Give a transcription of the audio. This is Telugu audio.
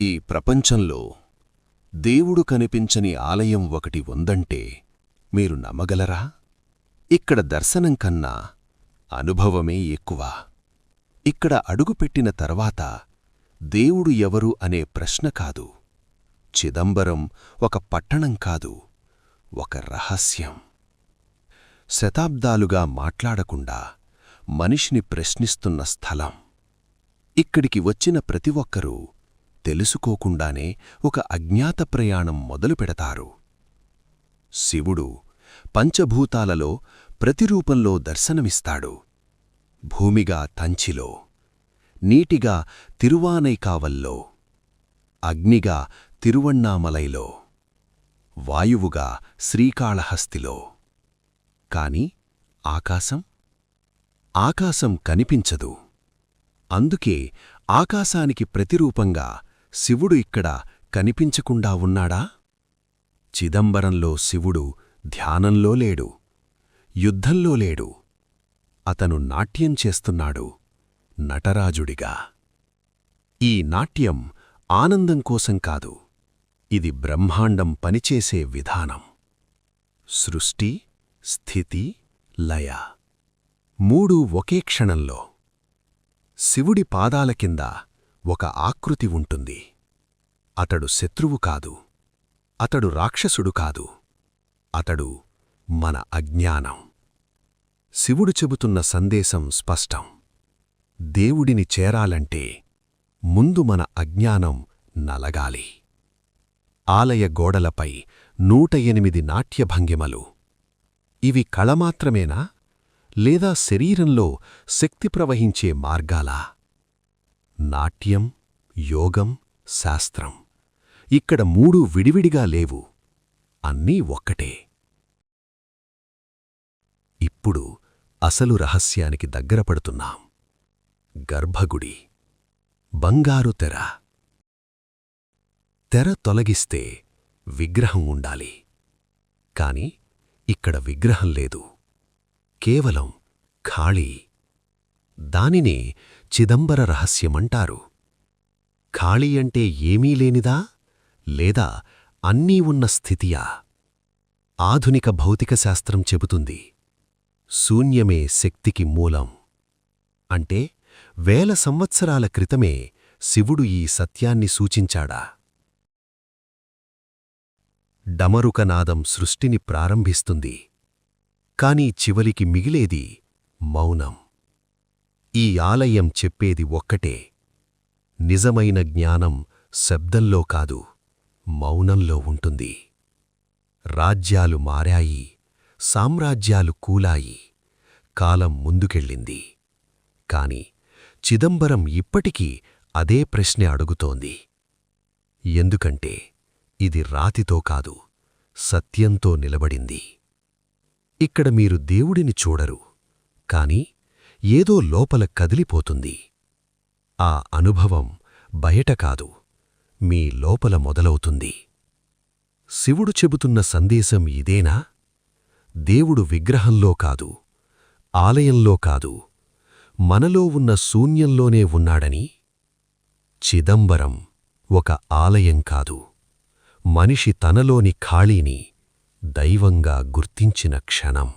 ఈ ప్రపంచంలో దేవుడు కనిపించని ఆలయం ఒకటి ఉందంటే మీరు నమ్మగలరా? ఇక్కడ దర్శనం కన్నా అనుభవమే ఎక్కువ. ఇక్కడ అడుగుపెట్టిన తర్వాత దేవుడు ఎవరు అనే ప్రశ్న కాదు. చిదంబరం ఒక పట్టణం కాదు ఒక రహస్యం. శతాబ్దాలుగా మాట్లాడకుండా మనిషిని ప్రశ్నిస్తున్న స్థలం. ఇక్కడికి వచ్చిన ప్రతి ఒక్కరూ తెలుసుకోకుండానే ఒక అజ్ఞాత ప్రయాణం మొదలుపెడతారు శివుడు పంచభూతాలలో ప్రతిరూపంలో దర్శనమిస్తాడు. భూమిగా తంచిలో నీటిగా తిరువానైకావల్లో అగ్నిగా తిరువణ్ణామలైలో వాయువుగా శ్రీకాళహస్తిలో. కాని ఆకాశం? ఆకాశం కనిపించదు. అందుకే ఆకాశానికి ప్రతిరూపంగా శివుడు ఇక్కడ కనిపించకుండా ఉన్నాడా? చిదంబరంలో శివుడు ధ్యానంలో లేడు యుద్ధంలో లేడు. అతను నాట్యం చేస్తున్నాడు నటరాజుడిగా. ఈ నాట్యం ఆనందం కోసం కాదు ఇది బ్రహ్మాండం పనిచేసే విధానం. సృష్టి స్థితి లయ మూడు ఒకే క్షణంలో. శివుడి పాదాల కింద ఒక ఆకృతి ఉంటుంది. అతడు శత్రువు కాదు. అతడు రాక్షసుడు కాదు. అతడు మన అజ్ఞానం. శివుడు చెబుతున్న సందేశం స్పష్టం. దేవుడిని చేరాలంటే ముందు మన అజ్ఞానం నలగాలి. ఆలయ గోడలపై నూట ఎనిమిది నాట్యభంగిమలు ఇవి కళమాత్రమేనా లేదా శరీరంలో శక్తి ప్రవహించే మార్గాలా? నాట్యం యోగం శాస్త్రం. ఇక్కడ మూడు విడివిడిగా లేవు. అన్నీ ఒక్కటే. ఇప్పుడు అసలు రహస్యానికి దగ్గరపడుతున్నాం గర్భగుడి. బంగారు తెర. తెర తొలగిస్తే విగ్రహం ఉండాలి. కాని ఇక్కడ విగ్రహం లేదు. కేవలం ఖాళీ. దానినే చిదంబర రహస్యమంటారు. ఖాళీ అంటే ఏమీ లేనిదా? లేదా అన్నీ ఉన్న స్థితియా? ఆధునిక భౌతికశాస్త్రం చెబుతుంది శూన్యమే శక్తికి మూలం. అంటే వేల సంవత్సరాల క్రితమే శివుడు ఈ సత్యాన్ని సూచించాడా? డమరుకనాదం సృష్టిని ప్రారంభిస్తుంది కాని చివలికి మిగిలేది మౌనం. ఈ ఆలయం చెప్పేది ఒక్కటే. నిజమైన జ్ఞానం శబ్దంలో కాదు మౌనంలో ఉంటుంది. రాజ్యాలు మారాయి సామ్రాజ్యాలు కూలాయి కాలం ముందుకెళ్ళింది. కాని చిదంబరం ఇప్పటికీ అదే ప్రశ్న అడుగుతోంది. ఎందుకంటే ఇది రాతితో కాదు సత్యంతో నిలబడింది. ఇక్కడ మీరు దేవుడిని చూడరు కాని ఏదో లోపల కదిలిపోతుంది. ఆ అనుభవం బయట కాదు మీ లోపల మొదలవుతుంది. శివుడు చెబుతున్న సందేశం ఇదేనా? దేవుడు విగ్రహంలో కాదు ఆలయంలో కాదు మనలో ఉన్న శూన్యంలోనే ఉన్నాడని? చిదంబరం ఒక ఆలయం కాదు మనిషి తనలోని ఖాళీని దైవంగా గుర్తించిన క్షణం.